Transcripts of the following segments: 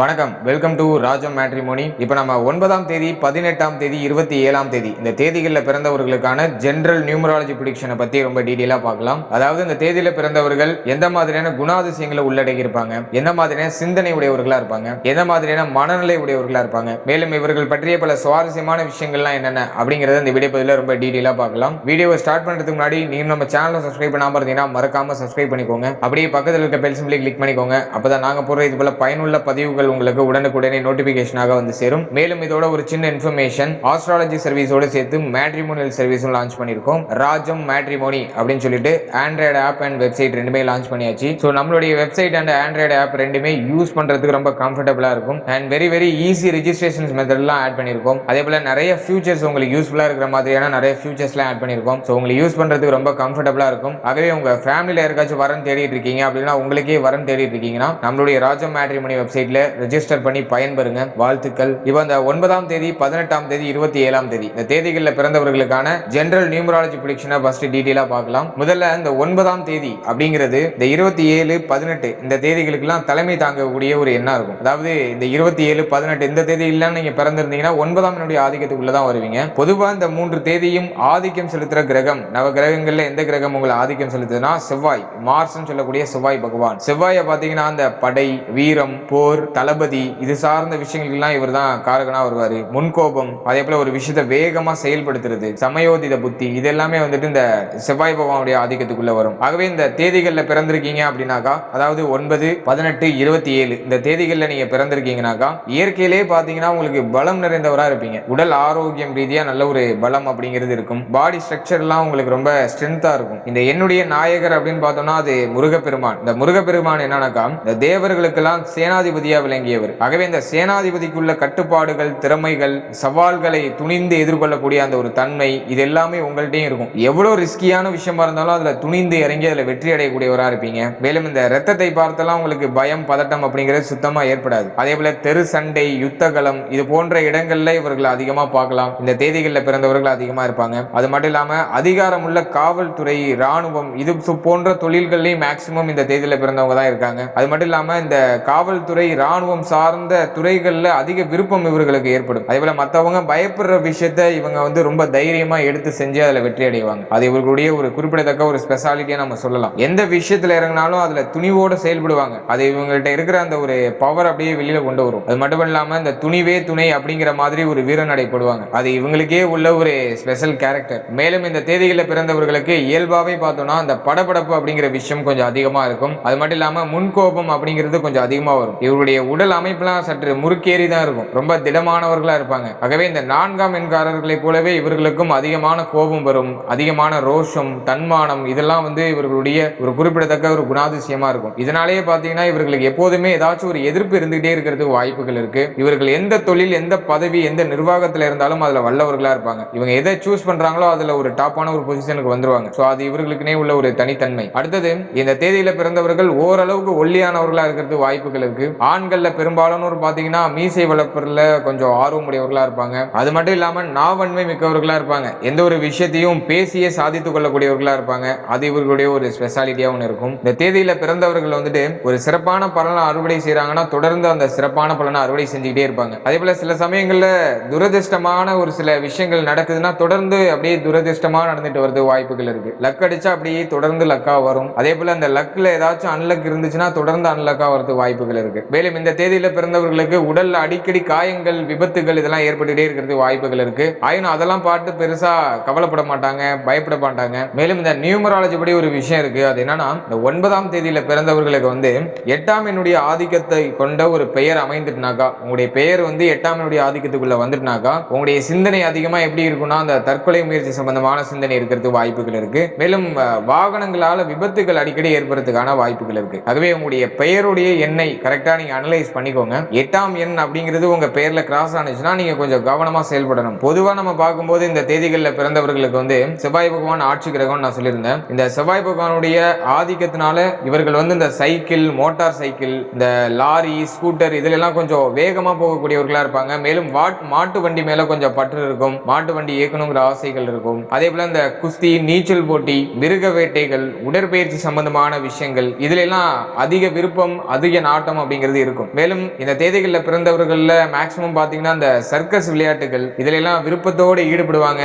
வணக்கம். Welcome to Rajam matrimony இப்போ நம்ம ஒன்பதாம் தேதி பதினெட்டாம் தேதி இருபத்தி ஏழாம் தேதி இந்த தேதிகளில் பிறந்தவர்களுக்கான ஜென்ரல் நியூமராலஜி ப்ரிடிக்ஷனை பற்றி ரொம்ப டீட்டெயிலாக பார்க்கலாம். அதாவது இந்த தேதியில் பிறந்தவர்கள் எந்த மாதிரியான குணாதிசயங்களை உள்ளடக்கி இருப்பாங்க எந்த மாதிரியான சிந்தனை உடையவர்களாக இருப்பாங்க? எந்த மாதிரியான மனநிலை உடையவர்களாக இருப்பாங்க? மேலும் இவர்கள் பற்றிய பல சுவாரஸ்யமான விஷயங்கள்லாம் என்னென்ன அப்படிங்கிறத இந்த வீடியோ பதிவில் ரொம்ப டீட்டெயிலாக பார்க்கலாம். வீடியோவை ஸ்டார்ட் பண்ணுறதுக்கு முன்னாடி நீங்க நம்ம சேனலை சப்ஸ்கிரைப் பண்ணாமல் இருந்தீங்கன்னா மறக்காமல் சப்ஸ்கிரைப் பண்ணிக்கோங்க. அப்படியே பக்கத்தில் இருக்க பெல் சிம்பிளை கிளிக் பண்ணிக்கோங்க. அப்பதான் நாங்கள் போடுற இது போல பயனுள்ள பதிவுகள் உங்களுக்கு உடனுக்குடனே நோட்டிபிகேஷனாக வந்து சேரும். மேலும் இதோட ஒரு சின்ன இன்ஃபர்மேஷன் ஆஸ்ட்ராலஜி சர்வீஸோட சேர்த்து மேட்ரிமோனியல் சர்வீஸும் லான்ச் பண்ணியிருக்கோம். ராஜம் மேட்ரிமோனி அப்படின்னு சொல்லிட்டு ஆண்ட்ராய்டு ஆப் அண்ட் வெப்சைட் ரெண்டுமே லான்ச் பண்ணியாச்சு. ஸோ நம்மளுடைய வெப்சைட் அண்ட் ஆண்ட்ராய்டு ஆப் ரெண்டுமே யூஸ் பண்ணுறதுக்கு ரொம்ப கம்ஃபர்டபுளாக இருக்கும். And very very easy registrations மெத்தட்லாம் add பண்ணியிருக்கோம். அதே போல நிறைய ஃபியூச்சர்ஸ் உங்களுக்கு யூஸ்ஃபுல்லாக இருக்கிற மாதிரியான நிறைய ஃபியூச்சர்ஸ்லாம் ஆட் பண்ணியிருக்கோம். ஸோ உங்களுக்கு யூஸ் பண்ணுறதுக்கு ரொம்ப கம்ஃபர்டபுளாக இருக்கும். ஆகவே உங்கள் ஃபேமிலியில் யாருக்காச்சும் வரன் தேடிட்டு இருக்கீங்க அப்படின்னா உங்களுக்கே வரன் தேடிட்டு இருக்கீங்கன்னா நம்மளுடைய ராஜம் மேட்ரிமோனி வெப்சைட்டில் ரெஜிஸ்டர் பண்ணி பயன்பெறுங்க. வாழ்த்துக்கள். இப்போ இந்த ஒன்பதாம் தேதி பதினெட்டாம் தேதி இருபத்தி ஏழாம் தேதி. இந்த தேதிகளில் பிறந்தவர்களுக்கான ஜெனரல் நியூமராலஜி ப்ரிடிக்ஷனை ஃபர்ஸ்ட் டீட்டெயிலாக பார்க்கலாம். முதல்ல இந்த ஒன்பதாம் தேதி அப்படிங்கிறது இந்த இருபத்தி ஏழு பதினெட்டு இந்த தேதிகளுக்கெல்லாம் தலைமை தாங்கக்கூடிய ஒரு எண்ணம் இருக்கும். அதாவது இந்த இருபத்தி ஏழு பதினெட்டு இந்த தேதியெல்லாம் நீங்க பிறந்திருந்தீங்கன்னா ஒன்பதாம் என்னுடைய ஆதிக்கத்துக்குள்ள தான் வருவீங்க. பொதுவாக இந்த மூன்று தேதியும் ஆதிக்கம் செலுத்துற கிரகம் நவ கிரகங்கள்ல எந்த கிரகம் உங்களை ஆதிக்கம் செலுத்துதுன்னா செவ்வாய். மார்ஸ்னு சொல்லக்கூடிய செவ்வாய் பகவான். செவ்வாயை பார்த்தீங்கன்னா அந்த படை வீரம் போர் தளபதி இது சார்ந்த விஷயங்களுக்கெல்லாம் இவர் தான் காரகனாக வருவார். முன்கோபம் அதே போல் ஒரு விஷயத்தை வேகமாக செயல்படுத்துறது சமயோதித புத்தி இது எல்லாமே வந்துட்டு இந்த செவ்வாய் பகவானுடைய ஆதிக்கத்துக்குள்ளே வரும். ஆகவே இந்த தேதிகளில் பிறந்திருக்கீங்க அப்படின்னாக்கா அதாவது ஒன்பது பதினெட்டு இருபத்தி ஏழு இந்த தேதிகளில் நீங்கள் பிறந்திருக்கீங்கனாக்கா இயற்கையிலே பார்த்தீங்கன்னா உங்களுக்கு பலம் நிறைந்தவராக இருப்பீங்க. உடல் ஆரோக்கியம் ரீதியாக நல்ல ஒரு பலம் அப்படிங்கிறது இருக்கும். பாடி ஸ்ட்ரக்சர்லாம் உங்களுக்கு ரொம்ப ஸ்ட்ரென்த்தாக இருக்கும். இந்த என்னுடைய நாயகர் அப்படின்னு பார்த்தோம்னா அது முருகப்பெருமான். இந்த முருகப்பெருமான் என்னன்னாக்கா இந்த தேவர்களுக்கெல்லாம் சேனாதிபதியாக விளங்கியவர் ஆகவே இந்த சேனாதிபதிக்குள்ள கட்டுப்பாடுகள் திறமைகள் சவால்களை துணிந்து எதிர்கொள்ளக்கூடிய அந்த ஒரு தன்மை இது எல்லாமே உங்கள்கிட்டயும் இருக்கும். எவ்வளவு ரிஸ்கியான விஷயமா இருந்தாலும் அதுல துணிந்து இறங்கி அதுல வெற்றி அடையக்கூடியவரா இருப்பீங்க. மேலும் இந்த ரத்தத்தை பார்த்தெல்லாம் உங்களுக்கு பயம் பதட்டம் அப்படிங்கிறது சுத்தமா ஏற்படாது. அதே போல தெரு சண்டை யுத்தகலம் இது போன்ற இடங்கள்ல இவர்கள் அதிகமா பார்க்கலாம். இந்த தேதிகளில் பிறந்தவர்கள் அதிகமா இருப்பாங்க. அது மட்டும் இல்லாம அதிகாரம் உள்ள காவல்துறை ராணுவம் இது போன்ற தொழில்கள்லயும் மேக்சிமம் இந்த தேதியில பிறந்தவங்க தான் இருக்காங்க. அது மட்டும் இல்லாம இந்த காவல்துறை இராணுவம் சார்ந்த துறைகளில் அதிக விருப்பம் இவர்களுக்கு ஏற்படும். அதே போல மற்றவங்க பயப்படுற விஷயத்த இவங்க வந்து ரொம்ப தைரியமா எடுத்து செஞ்சு அதில் வெற்றி அடைவாங்க. அது இவர்களுடைய ஒரு குறிப்பிடத்தக்க ஒரு ஸ்பெஷாலிட்டியாக நம்ம சொல்லலாம். எந்த விஷயத்தில் இறங்கினாலும் அதில் துணிவோடு செயல்படுவாங்க. அது இவங்கள்ட்ட இருக்கிற அந்த ஒரு பவர் அப்படியே வெளியில் கொண்டு வரும். அது மட்டும் இல்லாமல் இந்த துணிவே துணை அப்படிங்கிற மாதிரி ஒரு வீர நடைப்படுவாங்க அது இவங்களுக்கே உள்ள ஒரு ஸ்பெஷல் கேரக்டர் மேலும் இந்த தேதிகளில் பிறந்தவர்களுக்கு இயல்பாகவே பார்த்தோம்னா அந்த படபடப்பு அப்படிங்கிற விஷயம் கொஞ்சம் அதிகமாக இருக்கும். அது மட்டும் இல்லாமல் முன்கோபம் அப்படிங்கிறது கொஞ்சம் அதிகமாக வரும். இவருடைய உடல் அமைப்புலாம் சற்று முறுக்கேறி தான் இருக்கும். ரொம்ப திடமானவர்களா இருப்பாங்க. ஆகவே இந்த நான்காம் எண்காரர்களைப் போலவே இவர்களுக்கும் அதிகமான கோபம் வரும். அதிகமான ரோஷம் தன்மானம் இதெல்லாம் வந்து இவர்களுடைய ஒரு குறிப்பிடத்தக்க ஒரு குணாதிசயமா இருக்கும். இதனாலேயே பார்த்தீங்கன்னா இவர்களுக்கு எப்போதுமே ஏதாச்சும் ஒரு எதிர்ப்பு இருந்துகிட்டே இருக்கிறதுக்கு வாய்ப்புகள் இருக்கு. இவர்கள் எந்த தொழில் எந்த பதவி எந்த நிர்வாகத்துல இருந்தாலும் அதில் வல்லவர்களா இருப்பாங்க. இவங்க எதை சூஸ் பண்றாங்களோ அதுல ஒரு டாப்பான ஒரு பொசிஷனுக்கு வந்துருவாங்க. ஸோ அது இவர்களுக்குனே உள்ள ஒரு தனித்தன்மை. அடுத்தது இந்த தேதியில பிறந்தவர்கள் ஓரளவுக்கு ஒல்லியானவர்களா இருக்கிறது வாய்ப்புகள் இருக்கு. ஆண்கள் ஆண்கள்ல பெரும்பாலானோர் பாத்தீங்கன்னா மீசை வளர்ப்புல கொஞ்சம் ஆர்வம் உடையவர்களா இருப்பாங்க. அது மட்டும் இல்லாம நாவன்மை மிக்கவர்களா இருப்பாங்க. எந்த ஒரு விஷயத்தையும் பேசியே சாதித்துக் கொள்ளக்கூடியவர்களா இருப்பாங்க. அது இவர்களுடைய ஒரு ஸ்பெஷாலிட்டியா ஒன்று இருக்கும். இந்த தேதியில பிறந்தவர்கள் வந்துட்டு ஒரு சிறப்பான பலனை அறுவடை செய்கிறாங்கன்னா தொடர்ந்து அந்த சிறப்பான பலனை அறுவடை செஞ்சுக்கிட்டே இருப்பாங்க. அதே போல சில சமயங்கள்ல துரதிர்ஷ்டமான ஒரு சில விஷயங்கள் நடக்குதுன்னா தொடர்ந்து அப்படியே துரதிர்ஷ்டமா நடந்துட்டு வருது வாய்ப்புகள் இருக்கு. லக் அடிச்சா அப்படியே தொடர்ந்து லக்கா வரும். அதே போல அந்த லக்ல ஏதாச்சும் அன்லக் இருந்துச்சுன்னா தொடர்ந்து அன்லக்கா வரது வாய்ப்புகள் இருக்கு. மேலும் இந்த தேதியில பிறந்தவர்களுக்கு உடல்ல அடிக்கடி காயங்கள் விபத்துகள் இதெல்லாம் ஏற்பட்டுட்டே இருக்கிறது வாய்ப்புகள் இருக்கு. ஆயினும் அதெல்லாம் பார்த்து பெருசா கவலைப்பட மாட்டாங்க பயப்பட மாட்டாங்க. மேலும் இந்த நியூமராலஜி படி ஒரு விஷயம் இருக்கு. அது என்னன்னா இந்த ஒன்பதாம் தேதியில பிறந்தவர்களுக்கு வந்து எட்டாம் எண்ணுடைய ஆதிக்கத்தை கொண்ட ஒரு பெயர் அமைந்துட்டுனாக்கா உங்களுடைய பெயர் வந்து எட்டாம் எண்ணுடைய ஆதிக்கத்துக்குள்ள வந்துட்டுனாக்கா உங்களுடைய சிந்தனை அதிகமா எப்படி இருக்கும்னா அந்த தற்கொலை முயற்சி சம்பந்தமான சிந்தனை இருக்கிறதுக்கு வாய்ப்புகள் இருக்கு. மேலும் வாகனங்களால விபத்துகள் அடிக்கடி ஏற்படுறதுக்கான வாய்ப்புகள் இருக்கு. ஆகவே உங்களுடைய பெயருடைய எண்ணை கரெக்டா நீங்க அனலைஸ் பண்ணிக்கோங்க. எட்டாம் எண் அப்படிங்கிறது உங்க பேர்ல கிராஸ் ஆனிச்சுன்னா நீங்க கொஞ்சம் கவனமா செயல்படணும். பொதுவா நம்ம பார்க்கும்போது இந்த தேதிகளில் பிறந்தவர்களுக்கு வந்து செவ்வாய் பகவான் ஆட்சி கிரகம் நான் சொல்லியிருந்தேன். இந்த செவ்வாய் பகவானுடைய ஆதிக்கத்தினால இவர்கள் வந்து இந்த சைக்கிள் மோட்டார் சைக்கிள் இந்த லாரி ஸ்கூட்டர் இதுல எல்லாம் கொஞ்சம் வேகமா போகக்கூடியவர்களா இருப்பாங்க. மேலும் வாட் மாட்டு வண்டி மேல கொஞ்சம் பற்று இருக்கும். மாட்டு வண்டி இயக்கணுங்கிற ஆசைகள் இருக்கும். அதே போல இந்த குஸ்தி நீச்சல் போட்டி மிருக வேட்டைகள் உடற்பயிற்சி சம்பந்தமான விஷயங்கள் இதுல எல்லாம் அதிக விருப்பம் அதிக நாட்டம் அப்படிங்கிறது இருக்கும். இருக்கும். மேலும் இந்த தேதிகளில் பிறந்தவர்களில் மேக்சிமம் பாத்தீங்கன்னா இந்த சர்க்கஸ் விளையாட்டுகள் இதுல எல்லாம் விருப்பத்தோடு ஈடுபடுவாங்க.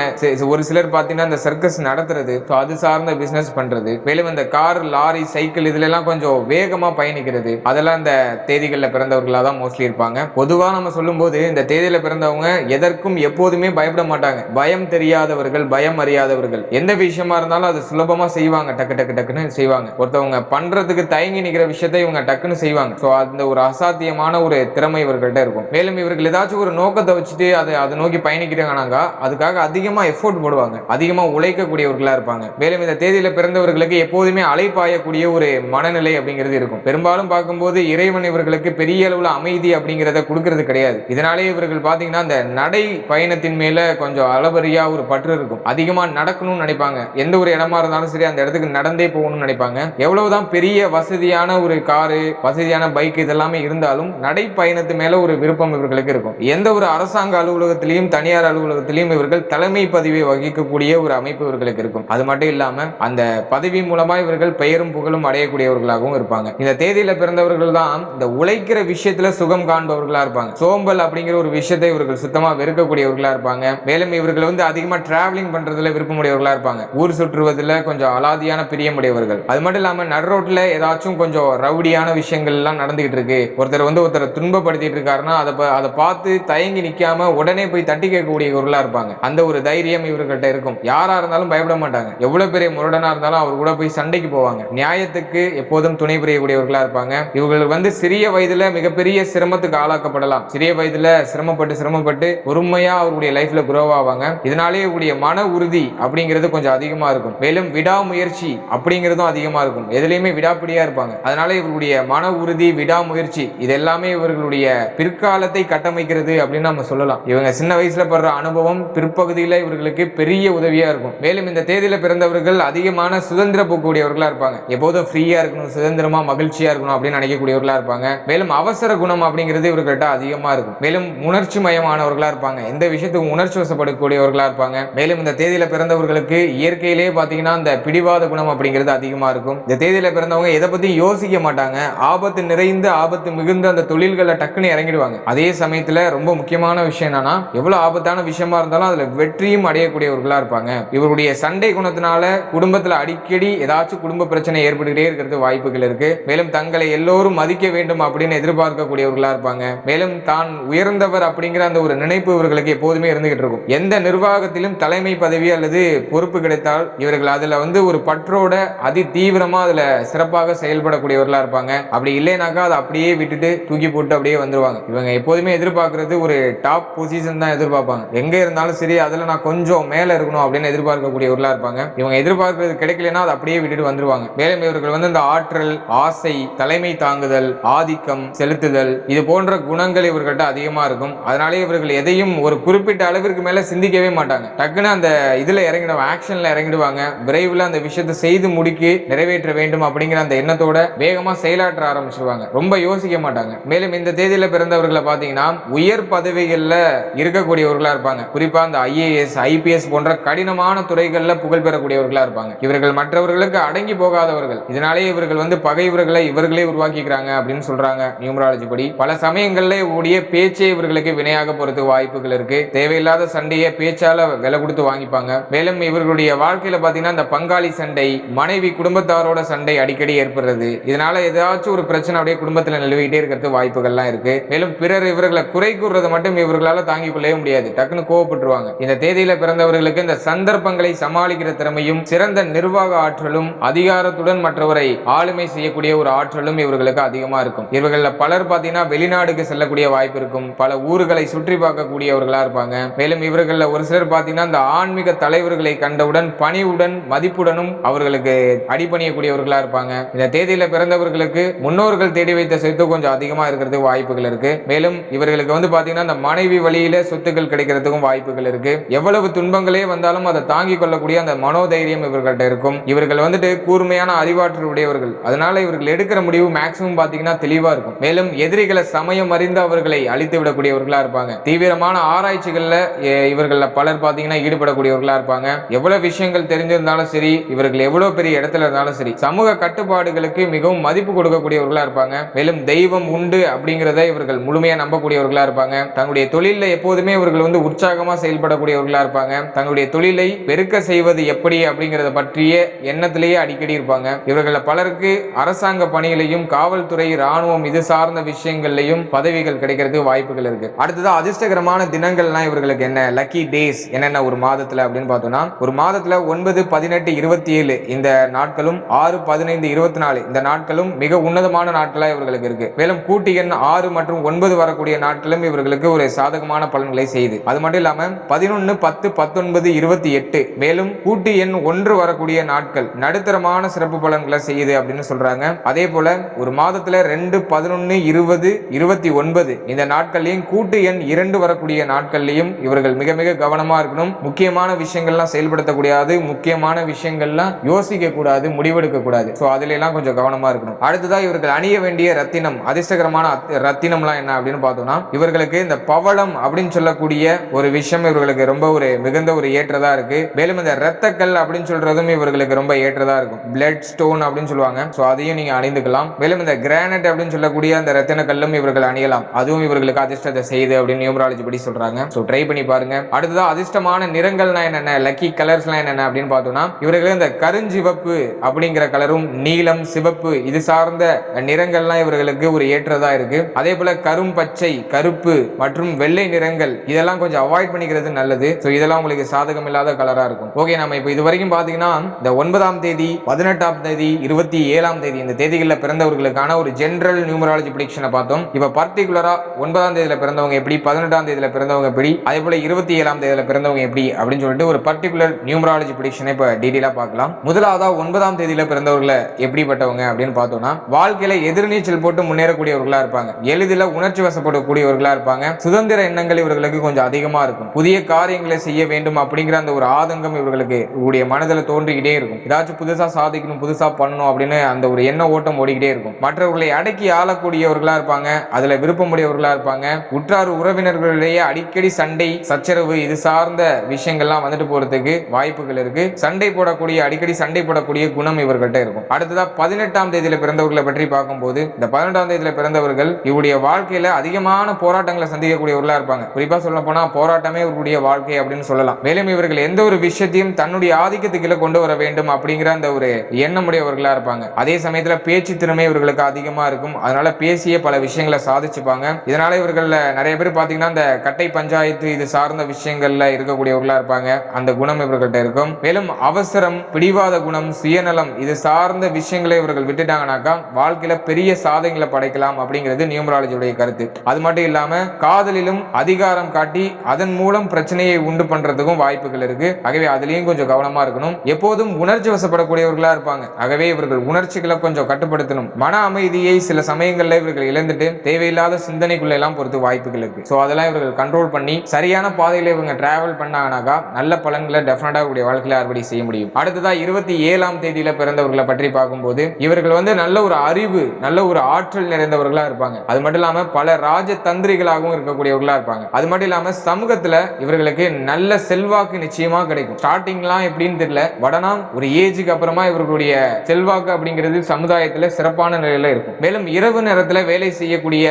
ஒரு சிலர் பாத்தீங்கன்னா இந்த சர்க்கஸ் நடத்துறது அது சார்ந்த பிசினஸ் பண்றது. மேலும் இந்த கார் லாரி சைக்கிள் இதுல எல்லாம் கொஞ்சம் வேகமா பயணிக்கிறது. அதெல்லாம் இந்த தேதிகளில் பிறந்தவர்களாக தான் மோஸ்ட்லி இருப்பாங்க. பொதுவா நம்ம சொல்லும்போது இந்த தேதியில் பிறந்தவங்க எதற்கும் எப்போதுமே பயப்பட மாட்டாங்க. பயம் தெரியாதவர்கள் பயம் அறியாதவர்கள். எந்த விஷயமா இருந்தாலும் அது சுலபமா செய்வாங்க. டக்கு டக்கு டக்குன்னு செய்வாங்க. ஒருத்தவங்க பண்றதுக்கு தயங்கி நிற்கிற விஷயத்தை இவங்க டக்குன்னு செய்வாங்க. சோ அந்த ஒரு அசா அசாத்தியமான ஒரு திறமை இவர்கள்ட்ட இருக்கும். மேலும் இவர்கள் ஏதாச்சும் ஒரு நோக்கத்தை வச்சுட்டு அதை அதை நோக்கி பயணிக்கிறாங்கனாக்கா அதுக்காக அதிகமா எஃபோர்ட் போடுவாங்க. அதிகமா உழைக்கக்கூடியவர்களா இருப்பாங்க. மேலும் இந்த தேதியில பிறந்தவர்களுக்கு எப்போதுமே அலைப்பாயக்கூடிய ஒரு மனநிலை அப்படிங்கிறது இருக்கும். பெரும்பாலும் பார்க்கும்போது இறைவன் இவர்களுக்கு பெரிய அளவுல அமைதி அப்படிங்கிறத கொடுக்கறது கிடையாது. இதனாலே இவர்கள் பாத்தீங்கன்னா அந்த நடை பயணத்தின் மேல கொஞ்சம் அளவரியா ஒரு பற்று இருக்கும். அதிகமா நடக்கணும்னு நினைப்பாங்க. எந்த ஒரு இடமா இருந்தாலும் சரி அந்த இடத்துக்கு நடந்தே போகணும்னு நினைப்பாங்க. எவ்வளவுதான் பெரிய வசதியான ஒரு காரு வசதியான பைக் இதெல்லாமே இருந்தாலும் நடைப்பயணத்து மேல ஒரு விருப்பம் இவர்களுக்கு இருக்கும். எந்த ஒரு அரசாங்க அலுவலகத்திலையும் தனியார் அலுவலகத்திலையும் இவர்கள் தலைமை பதவியை வகிக்கக்கூடிய ஒரு அமைப்பு இவர்களுக்கு இருக்கும். அது மட்டும் இல்லாம அந்த பதவி மூலமா இவர்கள் பெயரும் புகழும் அடையக்கூடியவர்களாகவும் இருப்பாங்க. இந்த தேதியில பிறந்தவர்கள் தான் இந்த உழைக்கிற விஷயத்துல சுகம் காண்பவர்களா இருப்பாங்க. சோம்பல் அப்படிங்கிற ஒரு விஷயத்தை இவர்கள் சுத்தமா வெறுக்கக்கூடியவர்களா இருப்பாங்க. மேலும் இவர்கள் வந்து அதிகமா டிராவலிங் பண்றதுல விருப்பமுடையவர்களா இருப்பாங்க. ஊர் சுற்றுவதில் கொஞ்சம் அலாதியான பிரியமுடையவர்கள். அது மட்டும் இல்லாம நடுரோட்ல ஏதாச்சும் கொஞ்சம் ரவுடியான விஷயங்கள் எல்லாம் நடந்துகிட்டு இருக்கு. ஒருத்தர் வந்து ஒருத்தரை துன்பப்படுத்திட்டு இருக்காருன்னா அதை அதை பார்த்து தயங்கி நிற்காம உடனே போய் தட்டி கேட்கக்கூடியவர்களா இருப்பாங்க. அந்த ஒரு தைரியம் இவர்கிட்ட இருக்கும். யாரா இருந்தாலும் பயப்பட மாட்டாங்க. எவ்வளவு பெரிய முரடனா இருந்தாலும் அவர் கூட போய் சண்டைக்கு போவாங்க. நியாயத்துக்கு எப்போதும் துணை புரியக்கூடியவர்களா இருப்பாங்க. இவர்கள் வந்து சிறிய வயதுல மிகப்பெரிய சிரமத்துக்கு ஆளாக்கப்படலாம். சிறிய வயதுல சிரமப்பட்டு சிரமப்பட்டு பொறுமையா அவருடைய லைஃப்ல குரோ ஆவாங்க. இதனாலே இவருடைய மன உறுதி அப்படிங்கிறது கொஞ்சம் அதிகமா இருக்கும். மேலும் விடாமுயற்சி அப்படிங்கிறதும் அதிகமா இருக்கும். எதுலையுமே விடாப்பிடியா இருப்பாங்க. அதனால இவருடைய மன உறுதி விடாமுயற்சி இது எல்லாமே இவர்களுடைய பிற்காலத்தை கட்டமைக்கிறது அப்படின்னு நம்ம சொல்லலாம். இவங்க சின்ன வயசுல படுற அனுபவம் பிற்பகுதியில இவர்களுக்கு பெரிய உதவியா இருக்கும். மேலும் இந்த தேதியில பிறந்தவர்கள் அதிகமான சுதந்திர போக்கூடியவர்களா இருப்பாங்க. எப்போதும் ஃப்ரீயா இருக்கணும் சுதந்திரமா மகிழ்ச்சியா இருக்கணும் அப்படின்னு நினைக்கக்கூடியவர்களா இருப்பாங்க. மேலும் அவசர குணம் அப்படிங்கிறது இவர்கள்ட்ட அதிகமா இருக்கும். மேலும் உணர்ச்சி மயமானவர்களா இருப்பாங்க. எந்த விஷயத்துக்கும் உணர்ச்சி வசப்படக்கூடியவர்களா இருப்பாங்க. மேலும் இந்த தேதியில பிறந்தவர்களுக்கு இயற்கையிலேயே பாத்தீங்கன்னா இந்த பிடிவாத குணம் அப்படிங்கிறது அதிகமா இருக்கும். இந்த தேதியில பிறந்தவங்க எதை பத்தியும் யோசிக்க மாட்டாங்க. ஆபத்து நிறைந்த ஆபத்து மிகுந்த அந்த தொழில்களை டக்குன்னு இறங்கிடுவாங்க. அதே சமயத்துல ரொம்ப முக்கியமான விஷயம் என்னன்னா எவ்வளவு ஆபத்தான விஷயமா இருந்தாலும் அதுல வெற்றியும் அடையக்கூடியவர்களா இருப்பாங்க. இவருடைய சண்டை குணத்தினால குடும்பத்துல அடிக்கடி ஏதாச்சும் குடும்ப பிரச்சனை ஏற்பட்டுக்கிட்டே இருக்கிறது வாய்ப்புகள் இருக்கு. மேலும் தங்களை எல்லோரும் மதிக்க வேண்டும் அப்படின்னு எதிர்பார்க்கக்கூடியவர்களா இருப்பாங்க. மேலும் தான் உயர்ந்தவர் அப்படிங்கிற அந்த ஒரு நினைப்பு இவர்களுக்கு எப்போதுமே இருந்துகிட்டு இருக்கும். எந்த நிர்வாகத்திலும் தலைமை பதவி அல்லது பொறுப்பு கிடைத்தால் இவர்கள் அதுல வந்து ஒரு பற்றோட அதி தீவிரமா அதுல சிறப்பாக செயல்படக்கூடியவர்களா இருப்பாங்க. அப்படி இல்லைனாக்கா அதை அப்படியே விட்டுட்டு தூக்கி போட்டு அப்படியே வந்துருவாங்க. இவங்க எப்போதுமே எதிர்பார்க்கறது ஒரு டாப் பொசிஷன் தான் எதிர்பார்ப்பாங்க. எங்க இருந்தாலும் சரி அதுல நான் கொஞ்சம் மேல இருக்கணும் அப்படின்னு எதிர்பார்க்கக்கூடியவர்களா இருப்பாங்க. இவங்க எதிர்பார்க்கறது கிடைக்கலன்னா அதை அப்படியே விட்டுட்டு வந்துருவாங்க. மேலும் இவர்கள் வந்து இந்த ஆற்றல் ஆசை தலைமை தாங்குதல் ஆதிக்கம் செலுத்துதல் இது போன்ற குணங்கள் இவர்கள்ட்ட அதிகமா இருக்கும். அதனாலே இவர்கள் எதையும் ஒரு குறிப்பிட்ட அளவிற்கு மேல சிந்திக்கவே மாட்டாங்க. டக்குன்னு அந்த இதுல இறங்கிடுவாங்க ஆக்ஷன்ல இறங்கிடுவாங்க. விரைவில் அந்த விஷயத்தை செய்து முடிக்கி நிறைவேற்ற வேண்டும் அப்படிங்கிற அந்த எண்ணத்தோட வேகமா செயலாற்ற ஆரம்பிச்சிருவாங்க. ரொம்ப யோசிக்க மாட்டாங்க. மேலும் இந்த தேதியில பிறந்தவர்களை பாத்தீங்கன்னா உயர் பதவிகள்ல இருக்கக்கூடியவர்களா இருப்பாங்க. குறிப்பா அந்த ஐஏஎஸ் ஐபிஎஸ் போன்ற கடினமான துறைகள்ல புகழ் பெறக்கூடியவர்களா இருப்பாங்க. இவர்கள் மற்றவர்களுக்கு அடங்கி போகாதவர்கள். இதனாலே இவர்கள் வந்து பகைவர்களை இவர்களே உருவாக்கிக்கிறாங்க அப்படின்னு சொல்றாங்க நியூமராலஜி படி. பல சமயங்கள்ல உடைய பேச்சே இவர்களுக்கு வினையாக போறதுக்கு வாய்ப்புகள் இருக்கு. தேவையில்லாத சண்டையை பேச்சால விலை கொடுத்து வாங்கிப்பாங்க. மேலும் இவர்களுடைய வாழ்க்கையில பாத்தீங்கன்னா இந்த பங்காளி சண்டை மனைவி குடும்பத்தாரோட சண்டை அடிக்கடி ஏற்படுறது. இதனால ஏதாச்சும் ஒரு பிரச்சனை அப்படியே குடும்பத்துல நிலவிக்கிட்டே இருக்கிறது வாய்ப்புகள்லாம் இருக்கு. மேலும் பிறர் இவர்களை குறை கூறுறது மட்டும் இவர்களால தாங்கிக் கொள்ளவே முடியாது. டக்குன்னு கோவப்பட்டுருவாங்க. இந்த தேதியில பிறந்தவர்களுக்கு இந்த சந்தர்ப்பங்களை சமாளிக்கிற திறமையும் சிறந்த நிர்வாக ஆற்றலும் அதிகாரத்துடன் மற்றவரை ஆளுமை செய்யக்கூடிய ஒரு ஆற்றலும் இவர்களுக்கு அதிகமா இருக்கும். இவர்களில் பலர் பார்த்தீங்கன்னா வெளிநாடுக்கு செல்லக்கூடிய வாய்ப்பு இருக்கும். பல ஊர்களை சுற்றி பார்க்கக்கூடியவர்களா இருப்பாங்க. மேலும் இவர்களில் ஒரு சிலர் பாத்தீங்கன்னா இந்த ஆன்மீக தலைவர்களை கண்டவுடன் பணிவுடன் மதிப்புடனும் அவர்களுக்கு அடிபணியக்கூடியவர்களா இருப்பாங்க. இந்த தேதியில பிறந்தவர்களுக்கு முன்னோர்கள் தேடி வைத்த சொத்து கொஞ்சம் அதிகமா இருக்கிறதுக்கு வாய்ப்புகள் இருக்கு. மேலும் இவர்களுக்கு வந்து பார்த்தீங்கன்னா இந்த மனைவி வழியில சொத்துக்கள் கிடைக்கிறதுக்கும் வாய்ப்புகள் இருக்கு. எவ்வளவு துன்பங்களே வந்தாலும் அதை தாங்கி கொள்ளக்கூடிய அந்த மனோதைரியம் இவர்கள்ட்ட இருக்கும். இவர்கள் வந்துட்டு கூர்மையான அறிவாற்றல் உடையவர்கள். அதனால இவர்கள் எடுக்கிற முடிவு மேக்சிமம் பார்த்தீங்கன்னா தெளிவா இருக்கும். மேலும் எதிரிகளை சமயம் அறிந்து அவர்களை அழித்து விடக்கூடியவர்களா இருப்பாங்க. தீவிரமான ஆராய்ச்சிகள்ல இவர்கள பலர் பார்த்தீங்கன்னா ஈடுபடக்கூடியவர்களா இருப்பாங்க. எவ்வளவு விஷயங்கள் தெரிஞ்சிருந்தாலும் சரி இவர்கள் எவ்வளவு பெரிய இடத்துல இருந்தாலும் சரி சமூக கட்டுப்பாடுகளுக்கு மிகவும் மதிப்பு கொடுக்கக்கூடியவர்களா இருப்பாங்க. மேலும் தெய்வ தெய்வம் உண்டு அப்படிங்கிறத இவர்கள் முழுமையாக நம்பக்கூடியவர்களா இருப்பாங்க. தங்களுடைய தொழிலில் எப்போதுமே இவர்கள் வந்து உற்சாகமாக செயல்படக்கூடியவர்களா இருப்பாங்க. தங்களுடைய தொழிலை பெருக்க செய்வது எப்படி அப்படிங்கிறத பற்றிய எண்ணத்திலேயே அடிக்கடி இருப்பாங்க. இவர்களில் பலருக்கு அரசாங்க பணியிலையும் காவல்துறை ராணுவம் இது சார்ந்த விஷயங்கள்லையும் பதவிகள் கிடைக்கிறதுக்கு வாய்ப்புகள் இருக்கு. அடுத்தது அதிர்ஷ்டகரமான தினங்கள்லாம் இவர்களுக்கு என்ன? லக்கி டேஸ் என்னென்ன ஒரு மாதத்துல அப்படின்னு பார்த்தோம்னா ஒரு மாதத்துல ஒன்பது பதினெட்டு இருபத்தி ஏழு இந்த நாட்களும் ஆறு பதினைந்து இருபத்தி நாலு இந்த நாட்களும் மிக உன்னதமான நாட்களாக இவர்களுக்கு இருக்கு. மேலும் கூட்டு எண் ஆறு மற்றும் ஒன்பது வரக்கூடிய நாட்களும் இவர்களுக்கு ஒரு சாதகமான பலன்களை செய்து. அது மட்டும் இல்லாம பதினொன்னு பத்து பத்தொன்பது இருபத்தி எட்டு. மேலும் கூட்டு எண் ஒன்று வரக்கூடிய நாட்கள் நடுத்தரமான சிறப்பு பலன்களை செய்யுது அப்படின்னு சொல்றாங்க. அதே போல ஒரு மாதத்துல ரெண்டு பதினொன்னு இருபது இருபத்தி ஒன்பது இந்த நாட்கள்லையும் கூட்டு எண் இரண்டு வரக்கூடிய நாட்கள்லையும் இவர்கள் மிக மிக கவனமா இருக்கணும். முக்கியமான விஷயங்கள்லாம் செயல்படுத்தக்கூடாது. முக்கியமான விஷயங்கள்லாம் யோசிக்க கூடாது முடிவெடுக்க கூடாது ஸோ அதுல எல்லாம் கொஞ்சம் கவனமா இருக்கணும். அடுத்ததா இவர்கள் அணிய வேண்டிய ரத்தினம் அதிர்ஷ்டகரமான ரத்தினம்லாம் என்ன அப்படின்னு பார்த்தோம்னா இவர்களுக்கு இந்த பவளம் அப்படின்னு சொல்லக்கூடிய ஒரு விஷயம் இவர்களுக்கு ரொம்ப ஒரு மிகுந்த ஒரு ஏற்றதா இருக்கு. மேலும் இந்த ரத்தக்கல் அப்படின்னு சொல்றதும் இவர்களுக்கு ரொம்ப ஏற்றதா இருக்கும். பிளட் ஸ்டோன் அப்படின்னு சொல்லுவாங்க. ஸோ அதையும் நீங்க அணிந்துக்கலாம். மேலும் இந்த கிரானைட் அப்படின்னு சொல்லக்கூடிய அந்த ரத்தின கல்லும் இவர்கள் அணியலாம். அதுவும் இவர்களுக்கு அதிர்ஷ்டத்தை செய்து அப்படின்னு நியூமராலஜி படி சொல்றாங்க. ஸோ ட்ரை பண்ணி பாருங்க. அடுத்ததான் அதிர்ஷ்டமான நிறங்கள்னா என்னென்ன? லக்கி கலர்ஸ்லாம் என்னென்ன அப்படின்னு பார்த்தோம்னா இவர்களுக்கு இந்த கருஞ்சிவப்பு அப்படிங்கிற கலரும் நீலம் சிவப்பு இது சார்ந்த நிறங்கள்லாம் இவர்களுக்கு ஒரு ஏற்றதா இருக்கு. அதே போல கரும் பச்சை கருப்பு மற்றும் வெள்ளை நிறங்கள் இதெல்லாம் கொஞ்சம் அவாய்ட் பண்ணிக்கிறது நல்லது. ஸோ இதெல்லாம் உங்களுக்கு சாதகம் இல்லாத கலரா இருக்கும். ஓகே நம்ம இப்போ இது வரைக்கும் பாத்தீங்கன்னா இந்த ஒன்பதாம் தேதி பதினெட்டாம் தேதி இருபத்தி ஏழாம் தேதி இந்த தேதிகளில் பிறந்தவர்களுக்கான ஒரு ஜென்ரல் நியூமராலஜி ப்ரிடிக்ஷனை பார்த்தோம். இப்போ பர்டிகுலரா ஒன்பதாம் தேதியில பிறந்தவங்க எப்படி பதினெட்டாம் தேதியில பிறந்தவங்க எப்படி அதே போல இருபத்தி ஏழாம் தேதியில பிறந்தவங்க எப்படி அப்படின்னு சொல்லிட்டு ஒரு பர்டிகுலர் நியூமராலஜி ப்ரிடிக்ஷனை இப்போ டீட்டெயிலாக பார்க்கலாம். முதலாவதா ஒன்பதாம் தேதியில பிறந்தவர்களை எப்படிப்பட்டவங்க அப்படின்னு பார்த்தோம்னா வாழ்க்கையில எதிர்நீச்சல் போட்டு முன்னேறக்கூடியவர்களா இருப்பாங்க. எளிதில் உணர்ச்சி வசப்படக்கூடியவர்களா இருப்பாங்க. சுதந்திர எண்ணங்கள் இவர்களுக்கு கொஞ்சம் அதிகமா இருக்கும். புதிய காரியங்களை செய்ய வேண்டும் அப்படிங்கிற அந்த ஒரு ஆதங்கம் இவர்களுக்கு உடைய மனதில் தோன்றிக்கிட்டே இருக்கும். ஏதாச்சும் புதுசா சாதிக்கணும் புதுசா பண்ணணும் அப்படின்னு அந்த ஒரு எண்ண ஓட்டம் ஓடிக்கிட்டே இருக்கும். மற்றவர்களை அடக்கி ஆளக்கூடியவர்களா இருப்பாங்க. அதுல விருப்பமுடையவர்களா இருப்பாங்க. உற்றார் உறவினர்களிடையே அடிக்கடி சண்டை சச்சரவு இது சார்ந்த விஷயங்கள்லாம் வந்துட்டு போறதுக்கு வாய்ப்புகள் இருக்கு. சண்டை போடக்கூடிய அடிக்கடி சண்டை போடக்கூடிய குணம் இவர்கள்ட்ட இருக்கும். அடுத்ததா பதினெட்டாம் தேதியில பிறந்தவர்களை பற்றி பார்க்கும்போது இந்த பதினெட்டாம் தேதியில பிறந்தவர்கள் இவருடைய வாழ்க்கையில் அதிகமான போராட்டங்களை சந்திக்கக்கூடியவர்களாக இருப்பாங்க. குறிப்பா சொல்ல போனால் போராட்டமே இவருடைய வாழ்க்கை அப்படின்னு சொல்லலாம். மேலும் இவர்கள் எந்த ஒரு விஷயத்தையும் தன்னுடைய ஆதிக்கத்துக்குள்ள கொண்டு வர வேண்டும் அப்படிங்கிற அந்த ஒரு எண்ணமுடையவர்களா இருப்பாங்க. அதே சமயத்தில் பேச்சு திறமை இவர்களுக்கு அதிகமா இருக்கும். அதனால பேசிய பல விஷயங்களை சாதிச்சுப்பாங்க. இதனால இவர்களில் நிறைய பேர் பார்த்தீங்கன்னா அந்த கட்டை பஞ்சாயத்து இது சார்ந்த விஷயங்கள்ல இருக்கக்கூடியவர்களா இருப்பாங்க. அந்த குணம் இவர்கள்ட்ட இருக்கும். மேலும் அவசரம் பிடிவாத குணம் சுயநலம் இது சார்ந்த விஷயங்களை இவர்கள் விட்டுட்டாங்கனாக்கா வாழ்க்கையில பெரிய சாதனைகளை படைக்கலாம் அப்படிங்கிறது நியூமராலஜியுடைய கருத்து. அது மட்டும் இல்லாமல் காதலிலும் அதிகாரம் காட்டி அதன் மூலம் பிரச்சனையை உண்டு பண்றதுக்கும் வாய்ப்புகள் இருக்கு. ஆகவே அதுலேயும் கொஞ்சம் கவனமா இருக்கணும். எப்போதும் உணர்ச்சி வசப்படக்கூடியவர்களா இருப்பாங்க. ஆகவே இவர்கள் உணர்ச்சிகளை கொஞ்சம் கட்டுப்படுத்தணும். மன அமைதியை சில சமயங்களில் இவர்கள் இழந்துட்டு தேவையில்லாத சிந்தனைக்குள்ள எல்லாம் பொறுத்து வாய்ப்புகள் இருக்கு. ஸோ அதெல்லாம் இவர்கள் கண்ட்ரோல் பண்ணி சரியான பாதையில் இவங்க டிராவல் பண்ணாங்கனாக்கா நல்ல பலன்களை டெஃபினட்டாக உடைய வாழ்க்கையில் அறுவடை செய்ய முடியும். அடுத்ததா இருபத்தி ஏழாம் தேதியில பிறந்தவர்களை பற்றி பார்க்கும்போது இவர்கள் வந்து நல்ல ஒரு அறிவு நல்ல ஒரு ஆற்றல் நிறைந்தவர்களா இருப்பாங்க. அது மட்டும் இல்லாம பல ராஜ தந்திரிகளாகவும் இருக்கக்கூடியவர்களா இருப்பாங்க. அது மட்டும் இல்லாம சமூகத்துல இவர்களுக்கு நல்ல செல்வாக்கு நிச்சயமா கிடைக்கும். ஸ்டார்டிங்லாம் எப்படின்னு தெரியல. வடனா ஒரு ஏஜுக்கு அப்புறமா இவர்களுடைய செல்வாக்கு அப்படிங்கிறது சமுதாயத்துல சிறப்பான நிலையில இருக்கும். மேலும் இரவு நேரத்துல வேலை செய்யக்கூடிய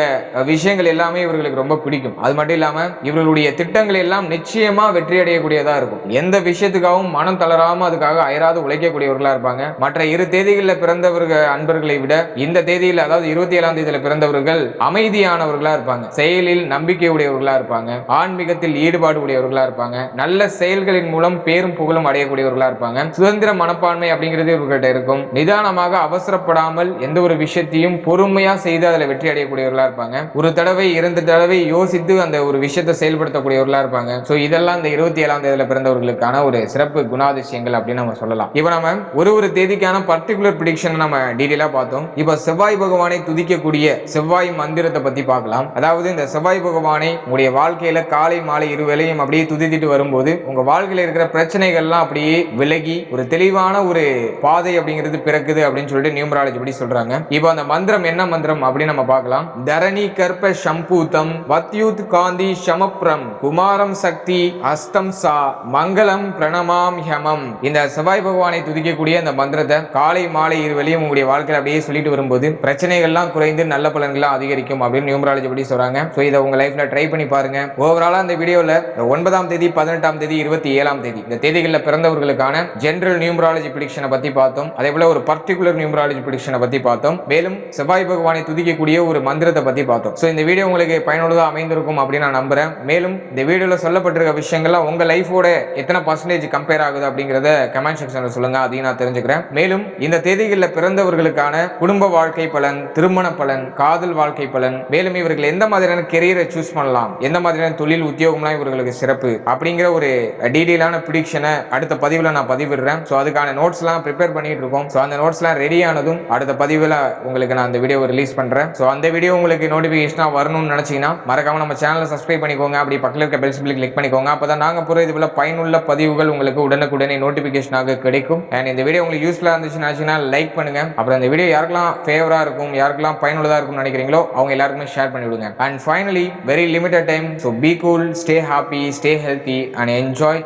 விஷயங்கள் எல்லாமே இவர்களுக்கு ரொம்ப பிடிக்கும். அது மட்டும் இல்லாம இவர்களுடைய திட்டங்கள் எல்லாம் நிச்சயமா வெற்றி அடையக்கூடியதா இருக்கும். எந்த விஷயத்துக்காகவும் மனம் தளராம அதுக்காக அயராது உழைக்கக்கூடியவர்களா இருப்பாங்க. மற்ற இரு தேதிகளில் பிறந்தவர்கள் அன்பர்களை விட இந்த தேதியில் அதாவது இருபத்தி ஏழாம் தேதியில பிறந்தவர்கள் அமைதியானவர்களா இருப்பாங்க. செயலில் நம்பிக்கை உடையவர்களா இருப்பாங்க. ஆன்மீகத்தில் ஈடுபாடு உடையவர்களா இருப்பாங்க. நல்ல செயல்களின் மூலம் பேரும் புகழும் அடையக்கூடியவர்களா இருப்பாங்க. சுதந்திர மனப்பான்மை அப்படிங்கிறது இவர்கிட்ட இருக்கும். நிதானமாக அவசரப்படாமல் எந்த ஒரு விஷயத்தையும் பொறுமையா செய்து அதில் வெற்றி அடையக்கூடியவர்களா இருப்பாங்க. ஒரு தடவை இரண்டு தடவை யோசித்து அந்த ஒரு விஷயத்தை செயல்படுத்தக்கூடியவர்களா இருப்பாங்க. சோ இதெல்லாம் இந்த இருபத்தி ஏழாம் தேதியில பிறந்தவர்களுக்கான ஒரு சிறப்பு குணாதிசயங்கள் அப்படின்னு நம்ம சொல்லலாம். இப்போ நம்ம ஒரு ஒரு தேதிக்கான பர்டிகுலர் ப்ரிடிக்ஷன் நம்ம டீடைலா பார்த்தோம். இப்போ செவ்வாய் பகவானை துதிக்க துதிக்கக்கூடிய செவ்வாய் மந்திரத்தை பத்தி பார்க்கலாம். அதாவது இந்த செவ்வாய் பகவானை உங்களுடைய வாழ்க்கையில காலை மாலை இருவேளையும் அப்படியே துதித்திட்டு வரும்போது உங்க வாழ்க்கையில இருக்கிற பிரச்சனைகள்லாம் அப்படியே விலகி ஒரு தெளிவான ஒரு பாதை அப்படிங்கிறது பிறக்குது அப்படின்னு சொல்லிட்டு நியூமராலஜி படி சொல்றாங்க. இப்போ அந்த மந்திரம் என்ன மந்திரம் அப்படின்னு நம்ம பார்க்கலாம். தரணி கற்ப சம்பூத்தம் வத்யூத் காந்தி சமப்ரம் குமாரம் சக்தி அஸ்தம் சா மங்களம் பிரணமாம் ஹமம். இந்த செவ்வாய் பகவானை துதிக்கக்கூடிய அந்த மந்திரத்தை காலை மாலை இருவேளையும் உங்களுடைய வாழ்க்கையில அப்படியே சொல்லிட்டு வரும்போது பிரச்சனைகள்லாம் குறை குறைந்து நல்ல பலன்களை அதிகரிக்கும் அப்படின்னு நியூமராலஜி படி சொல்றாங்க. ஸோ இதை உங்க லைஃப்ல ட்ரை பண்ணி பாருங்க. ஓவராலா இந்த வீடியோல ஒன்பதாம் தேதி பதினெட்டாம் தேதி இருபத்தி ஏழாம் தேதி இந்த தேதிகளில் பிறந்தவர்களுக்கான ஜென்ரல் நியூமராலஜி பிடிக்ஷனை பத்தி பார்த்தோம். அதே போல ஒரு பர்டிகுலர் நியூமராலஜி பிடிக்ஷனை பத்தி பார்த்தோம். மேலும் செவ்வாய் பகவானை துதிக்கக்கூடிய ஒரு மந்திரத்தை பத்தி பார்த்தோம். ஸோ இந்த வீடியோ உங்களுக்கு பயனுள்ளதாக அமைந்திருக்கும் அப்படின்னு நான் நம்புறேன். மேலும் இந்த வீடியோல சொல்லப்பட்டிருக்க விஷயங்கள்லாம் உங்க லைஃபோட எத்தனை பர்சன்டேஜ் கம்பேர் ஆகுது அப்படிங்கறத கமெண்ட் செக்ஷன்ல சொல்லுங்க. அதையும் நான் தெரிஞ்சுக்கிறேன். மேலும் இந்த தேதிகளில் பிறந்தவர்களுக்கான குடும்ப வாழ்க்கை பலன் திருமண பலன் காதல் வாழ்க்கை பலன் மேலும் இவர்கள் எந்த மாதிரியான கெரியரை சூஸ் பண்ணலாம் எந்த மாதிரியான தொழில் உத்தியோகம்லாம் இவர்களுக்கு சிறப்பு அப்படிங்கிற ஒரு டீடைலான ப்ரிடிக்ஷனை அடுத்த பதிவில் நான் பதிவிடுறேன். ஸோ அதுக்கான நோட்ஸ்லாம் ப்ரிப்பேர் பண்ணிட்டு இருக்கோம். ஸோ அந்த நோட்ஸ்லாம் ரெடி ஆனதும் அடுத்த பதிவில் உங்களுக்கு நான் அந்த வீடியோவை ரிலீஸ் பண்றேன். ஸோ அந்த வீடியோ உங்களுக்கு நோட்டிஃபிகேஷனாக வரணும்னு நினைச்சீங்கன்னா மறக்காம நம்ம சேனலை சப்ஸ்கிரைப் பண்ணிக்கோங்க. அப்படி பக்கத்தில் இருக்க பெல் சிம்பிள் கிளிக் பண்ணிக்கோங்க. அப்பதான் நாங்க போற இது போல பயனுள்ள பதிவுகள் உங்களுக்கு உடனுக்குடனே நோட்டிபிகேஷனாக கிடைக்கும். அண்ட் இந்த வீடியோ உங்களுக்கு யூஸ்ஃபுல்லாக இருந்துச்சுன்னா லைக் பண்ணுங்க. அப்புறம் இந்த வீடியோ யாருக்கெல்லாம் ஃபேவரா இருக்கும் யாருக்கெல்லாம் பயனுள்ளதா இருக்கும்னு நினைக்கிறீங்களோ அவங்க எல்லாருக்குமே ஷேர் பண்ணிவிடுங்க and finally very limited time so be cool stay happy stay healthy and enjoy